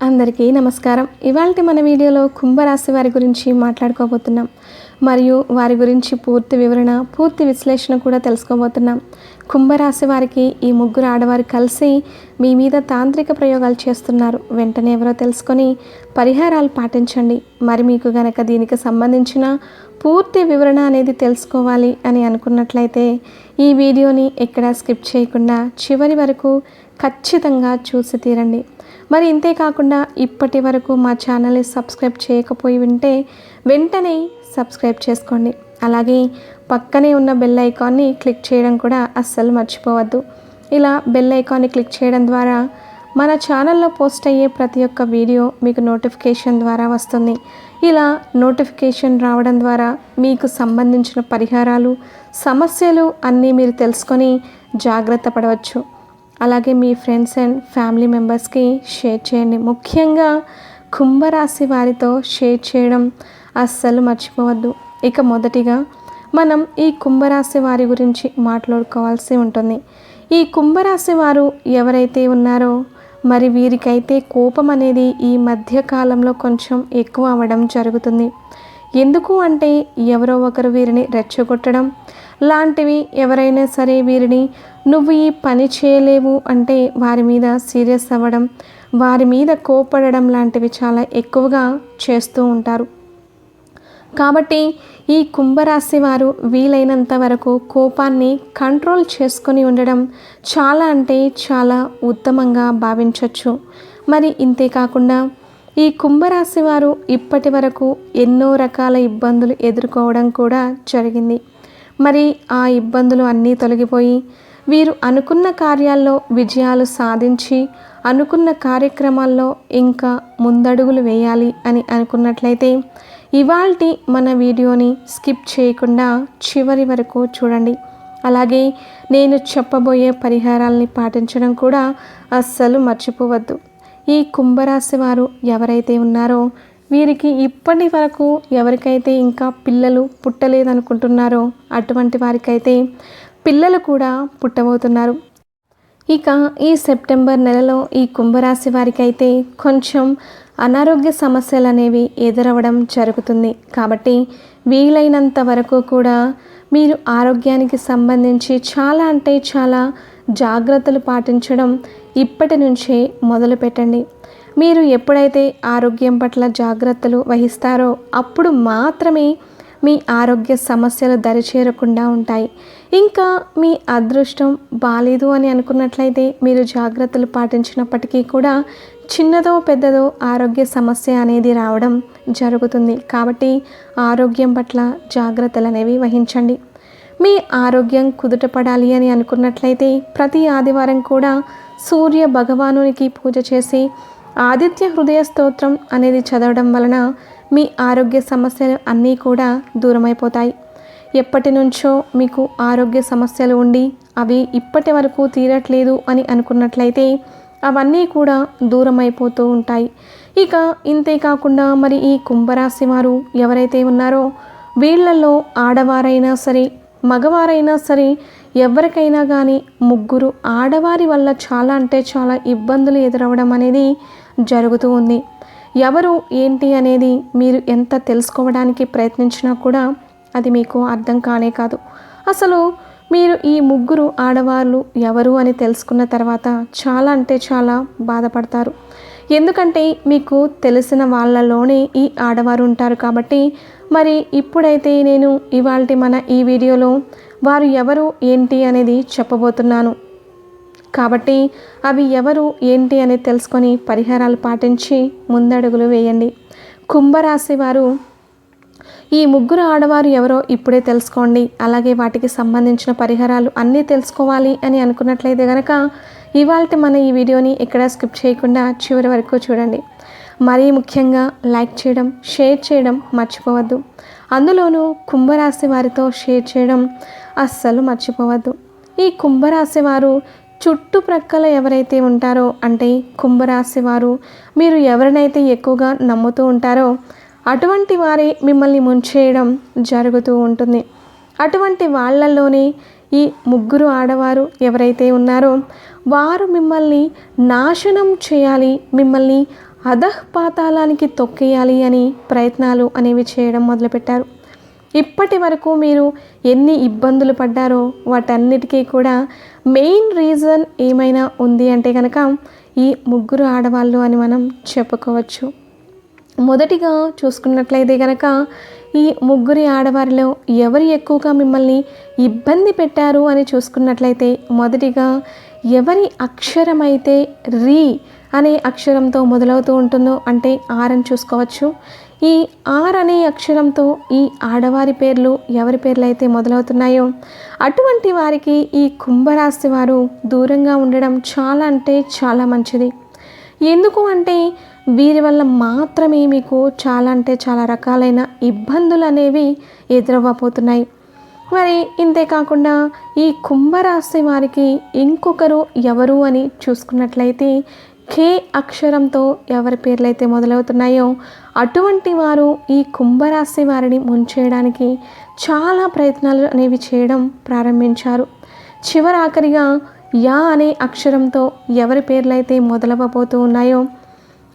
అందరికీ నమస్కారం. ఇవాళ మన వీడియోలో కుంభరాశి వారి గురించి మాట్లాడుకోబోతున్నాం. మరియు వారి గురించి పూర్తి వివరణ పూర్తి విశ్లేషణ కూడా తెలుసుకోబోతున్నాం. కుంభరాశి వారికి ఈ ముగ్గురు ఆడవారు కలిసి మీ మీద తాంత్రిక ప్రయోగాలు చేస్తున్నారు. వెంటనే ఎవరో తెలుసుకొని పరిహారాలు పాటించండి. మరి మీకు గనక దీనికి సంబంధించిన పూర్తి వివరణ అనేది తెలుసుకోవాలి అని అనుకున్నట్లయితే ఈ వీడియోని ఎక్కడా స్కిప్ చేయకుండా చివరి వరకు ఖచ్చితంగా చూసి తీరండి. మరి ఇంతే కాకుండా ఇప్పటి వరకు మా ఛానల్ని సబ్స్క్రైబ్ చేయకపోయి ఉంటే వెంటనే సబ్స్క్రైబ్ చేసుకోండి. అలాగే పక్కనే ఉన్న బెల్ ఐకాన్ని క్లిక్ చేయడం కూడా అస్సలు మర్చిపోవద్దు. ఇలా బెల్ ఐకాన్ని క్లిక్ చేయడం ద్వారా మన ఛానల్లో పోస్ట్ అయ్యే ప్రతి ఒక్క వీడియో మీకు నోటిఫికేషన్ ద్వారా వస్తుంది. ఇలా నోటిఫికేషన్ రావడం ద్వారా మీకు సంబంధించిన పరిహారాలు సమస్యలు అన్నీ మీరు తెలుసుకొని జాగ్రత్త పడవచ్చు. అలాగే మీ ఫ్రెండ్స్ అండ్ ఫ్యామిలీ మెంబర్స్కి షేర్ చేయండి. ముఖ్యంగా కుంభరాశి వారితో షేర్ చేయడం అస్సలు మర్చిపోవద్దు. ఇక మొదటిగా మనం ఈ కుంభరాశి వారి గురించి మాట్లాడుకోవాల్సి ఉంటుంది. ఈ కుంభరాశి వారు ఎవరైతే ఉన్నారో మరి వీరికైతే కోపం అనేది ఈ మధ్య కాలంలో కొంచెం ఎక్కువ అవ్వడం జరుగుతుంది. ఎందుకు అంటే ఎవరో ఒకరు వీరిని రెచ్చగొట్టడం? లాంటివి ఎవరైనా సరే వీరిని నువ్వు ఈ పని చేయలేవు అంటే వారి మీద సీరియస్ అవ్వడం వారి మీద కోపడడం లాంటివి చాలా ఎక్కువగా చేస్తూ ఉంటారు. కాబట్టి ఈ కుంభరాశి వారు వీలైనంత వరకు కోపాన్ని కంట్రోల్ చేసుకొని ఉండడం చాలా అంటే చాలా ఉత్తమంగా భావించవచ్చు మరి ఇంతే కాకుండా ఈ కుంభరాశి వారు ఇప్పటి వరకు ఎన్నో రకాల ఇబ్బందులు ఎదుర్కోవడం కూడా జరిగింది. మరి ఆ ఇబ్బందులు అన్నీ తొలగిపోయి వీరు అనుకున్న కార్యాల్లో విజయాలు సాధించి అనుకున్న కార్యక్రమాల్లో ఇంకా ముందడుగులు వేయాలి అని అనుకున్నట్లయితే ఇవాల్టి మన వీడియోని స్కిప్ చేయకుండా చివరి వరకు చూడండి. అలాగే నేను చెప్పబోయే పరిహారాల్ని పాటించడం కూడా అస్సలు మర్చిపోవద్దు. ఈ కుంభరాశి వారు ఎవరైతే ఉన్నారో వీరికి ఇప్పటి వరకు ఎవరికైతే ఇంకా పిల్లలు పుట్టలేదనుకుంటున్నారో అటువంటి వారికైతే పిల్లలు కూడా పుట్టబోతున్నారు. ఇక ఈ సెప్టెంబర్ నెలలో ఈ కుంభరాశి వారికైతే కొంచెం అనారోగ్య సమస్యలు అనేవి ఎదురవ్వడం జరుగుతుంది. కాబట్టి వీలైనంత వరకు కూడా మీరు ఆరోగ్యానికి సంబంధించి చాలా అంటే చాలా జాగ్రత్తలు పాటించడం ఇప్పటి నుంచే మొదలు పెట్టండి మీరు ఎప్పుడైతే ఆరోగ్యం పట్ల జాగ్రత్తలు వహిస్తారో అప్పుడు మాత్రమే మీ ఆరోగ్య సమస్యలు దరిచేరకుండా ఉంటాయి. ఇంకా మీ అదృష్టం బాలేదు అని అనుకున్నట్లయితే మీరు జాగ్రత్తలు పాటించినప్పటికీ కూడా చిన్నదో పెద్దదో ఆరోగ్య సమస్య అనేది రావడం జరుగుతుంది. కాబట్టి ఆరోగ్యం పట్ల జాగ్రత్తలు అనేవి వహించండి. మీ ఆరోగ్యం కుదుటపడాలి అని అనుకున్నట్లయితే ప్రతి ఆదివారం కూడా సూర్య భగవానునికి పూజ చేసి ఆదిత్య హృదయ స్తోత్రం అనేది చదవడం వలన మీ ఆరోగ్య సమస్యలు అన్నీ కూడా దూరమైపోతాయి. ఎప్పటి నుంచో మీకు ఆరోగ్య సమస్యలు ఉండి అవి ఇప్పటి వరకు తీరట్లేదు అని అనుకున్నట్లయితే అవన్నీ కూడా దూరం అయిపోతూ ఉంటాయి. ఇక ఇంతే కాకుండా మరి ఈ కుంభరాశి వారు ఎవరైతే ఉన్నారో వీళ్ళలో ఆడవారైనా సరే మగవారైనా సరే ఎవరికైనా కానీ ముగ్గురు ఆడవారి వల్ల చాలా అంటే చాలా ఇబ్బందులు ఎదురవడం అనేది జరుగుతూ ఉంది. ఎవరు ఏంటి అనేది మీరు ఎంత తెలుసుకోవడానికి ప్రయత్నించినా కూడా అది మీకు అర్థం కానే కాదు. అసలు మీరు ఈ ముగ్గురు ఆడవాళ్ళు ఎవరు అని తెలుసుకున్న తర్వాత చాలా అంటే చాలా బాధపడతారు. ఎందుకంటే మీకు తెలిసిన వాళ్ళలోనే ఈ ఆడవారు ఉంటారు కాబట్టి మరి ఇప్పుడైతే నేను ఇవాళ మన ఈ వీడియోలో వారు ఎవరు ఏంటి అనేది చెప్పబోతున్నాను. కాబట్టి అవి ఎవరు ఏంటి అనేది తెలుసుకొని పరిహారాలు పాటించి ముందడుగులు వేయండి. కుంభరాశి వారు ఈ ముగ్గురు ఆడవారు ఎవరో ఇప్పుడే తెలుసుకోండి. అలాగే వాటికి సంబంధించిన పరిహారాలు అన్నీ తెలుసుకోవాలి అని అనుకున్నట్లయితే కనుక ఇవాళ మన ఈ వీడియోని ఎక్కడ స్కిప్ చేయకుండా చివరి వరకు చూడండి. మరీ ముఖ్యంగా లైక్ చేయడం షేర్ చేయడం మర్చిపోవద్దు. అందులోనూ కుంభరాశి వారితో షేర్ చేయడం అస్సలు మర్చిపోవద్దు. ఈ కుంభరాశి వారు చుట్టుప్రక్కల ఎవరైతే ఉంటారో అంటే కుంభరాశి వారు మీరు ఎవరినైతే ఎక్కువగా నమ్ముతూ ఉంటారో అటువంటి వారే మిమ్మల్ని ముంచేయడం జరుగుతూ ఉంటుంది. అటువంటి వాళ్ళల్లోనే ఈ ముగ్గురు ఆడవారు ఎవరైతే ఉన్నారో వారు మిమ్మల్ని నాశనం చేయాలి మిమ్మల్ని అధఃపాతాళానికి తొక్కేయాలి అని ప్రయత్నాలు అనేవి చేయడం మొదలుపెట్టారు. ఇప్పటి వరకు మీరు ఎన్ని ఇబ్బందులు పడ్డారో వాటన్నిటికీ కూడా మెయిన్ రీజన్ ఏమైనా ఉంది అంటే కనుక ఈ ముగ్గురు ఆడవాళ్ళు అని మనం చెప్పుకోవచ్చు. మొదటిగా చూసుకున్నట్లయితే కనుక ఈ ముగ్గురి ఆడవారిలో ఎవరు ఎక్కువగా మిమ్మల్ని ఇబ్బంది పెట్టారు అని చూసుకున్నట్లయితే మొదటిగా ఎవరి అక్షరమైతే రీ అనే అక్షరంతో మొదలవుతూ ఉంటుందో అంటే ఆర్ అని చూసుకోవచ్చు. ఈ ఆర్ అనే అక్షరంతో ఈ ఆడవారి పేర్లు ఎవరి పేర్లు అయితే మొదలవుతున్నాయో అటువంటి వారికి ఈ కుంభరాశి వారు దూరంగా ఉండడం చాలా అంటే చాలా మంచిది. ఎందుకు అంటే వీరి వల్ల మాత్రమే మీకు చాలా అంటే చాలా రకాలైన ఇబ్బందులు అనేవి ఎదురవ్వబోతున్నాయి. మరి ఇంతే కాకుండా ఈ కుంభరాశి వారికి ఇంకొకరు ఎవరు అని చూసుకున్నట్లయితే కే అక్షరంతో ఎవరి పేర్లైతే మొదలవుతున్నాయో అటువంటి వారు ఈ కుంభరాశి వారిని ముంచేయడానికి చాలా ప్రయత్నాలు అనేవి చేయడం ప్రారంభించారు. చివరి ఆఖరిగా యా అనే అక్షరంతో ఎవరి పేర్లైతే మొదలవబోతూ ఉన్నాయో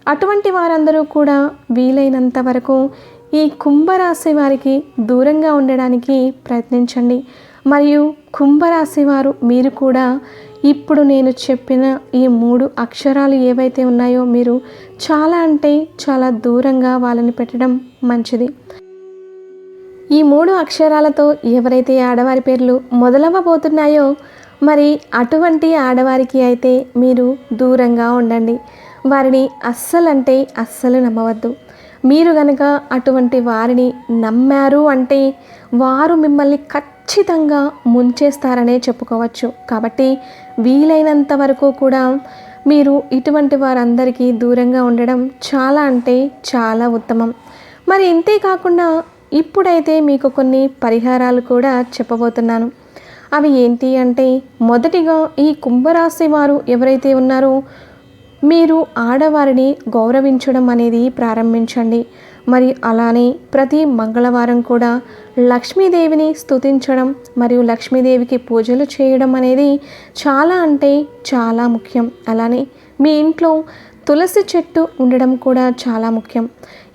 అటువంటి వారందరూ కూడా వీలైనంత వరకు ఈ కుంభరాశి వారికి దూరంగా ఉండడానికి ప్రయత్నించండి. మరియు కుంభరాశి వారు మీరు కూడా ఇప్పుడు నేను చెప్పిన ఈ మూడు అక్షరాలు ఏవైతే ఉన్నాయో మీరు చాలా అంటే చాలా దూరంగా వాళ్ళని పెట్టడం మంచిది. ఈ మూడు అక్షరాలతో ఎవరైతే ఆడవారి పేర్లు మొదలవ్వబోతున్నాయో మరి అటువంటి ఆడవారికి అయితే మీరు దూరంగా ఉండండి. వారిని అస్సలంటే అస్సలు నమ్మవద్దు. మీరు గనక అటువంటి వారిని నమ్మారు అంటే వారు మిమ్మల్ని ఖచ్చితంగా ఖచ్చితంగా ముంచేస్తారనే చెప్పుకోవచ్చు. కాబట్టి వీలైనంత వరకు కూడా మీరు ఇటువంటి వారందరికీ దూరంగా ఉండడం చాలా అంటే చాలా ఉత్తమం. మరి ఇంతే కాకుండా ఇప్పుడైతే మీకు కొన్ని పరిహారాలు కూడా చెప్పబోతున్నాను. అవి ఏంటి అంటే మొదటిగా ఈ కుంభరాశి వారు ఎవరైతే ఉన్నారో మీరు ఆడవారిని గౌరవించడం అనేది ప్రారంభించండి. మరి అలానే ప్రతి మంగళవారం కూడా లక్ష్మీదేవిని స్తుతించడం మరియు లక్ష్మీదేవికి పూజలు చేయడం అనేది చాలా అంటే చాలా ముఖ్యం. అలానే మీ ఇంట్లో తులసి చెట్టు ఉండడం కూడా చాలా ముఖ్యం.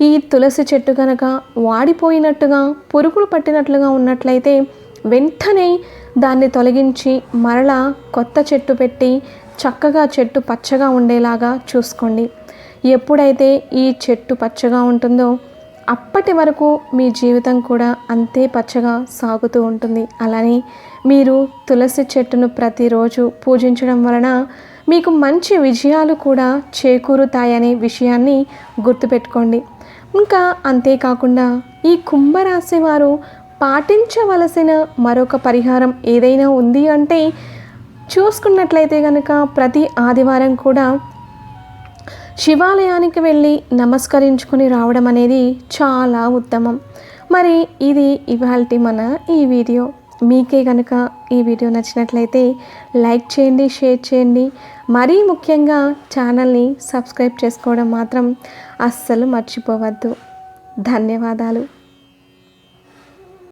ఈ తులసి చెట్టు కనుక వాడిపోయినట్టుగా పురుగులు పట్టినట్లుగా ఉన్నట్లయితే వెంటనే దాన్ని తొలగించి మరలా కొత్త చెట్టు పెట్టి చక్కగా చెట్టు పచ్చగా ఉండేలాగా చూసుకోండి. ఎప్పుడైతే ఈ చెట్టు పచ్చగా ఉంటుందో అప్పటి వరకు మీ జీవితం కూడా అంతే పచ్చగా సాగుతూ ఉంటుంది. అలానే మీరు తులసి చెట్టును ప్రతిరోజు పూజించడం వలన మీకు మంచి విజయాలు కూడా చేకూరుతాయనే విషయాన్ని గుర్తుపెట్టుకోండి. ఇంకా అంతేకాకుండా ఈ కుంభరాశి వారు పాటించవలసిన మరొక పరిహారం ఏదైనా ఉంది అంటే చూసుకున్నట్లయితే కనుక ప్రతి ఆదివారం కూడా శివాలయానికి వెళ్ళి నమస్కరించుకొని రావడం అనేది చాలా ఉత్తమం. మరి ఇది ఇవాళ మన ఈ వీడియో. మీకే కనుక ఈ వీడియో నచ్చినట్లయితే లైక్ చేయండి షేర్ చేయండి. మరీ ముఖ్యంగా ఛానల్ని సబ్స్క్రైబ్ చేసుకోవడం మాత్రం అస్సలు మర్చిపోవద్దు. ధన్యవాదాలు.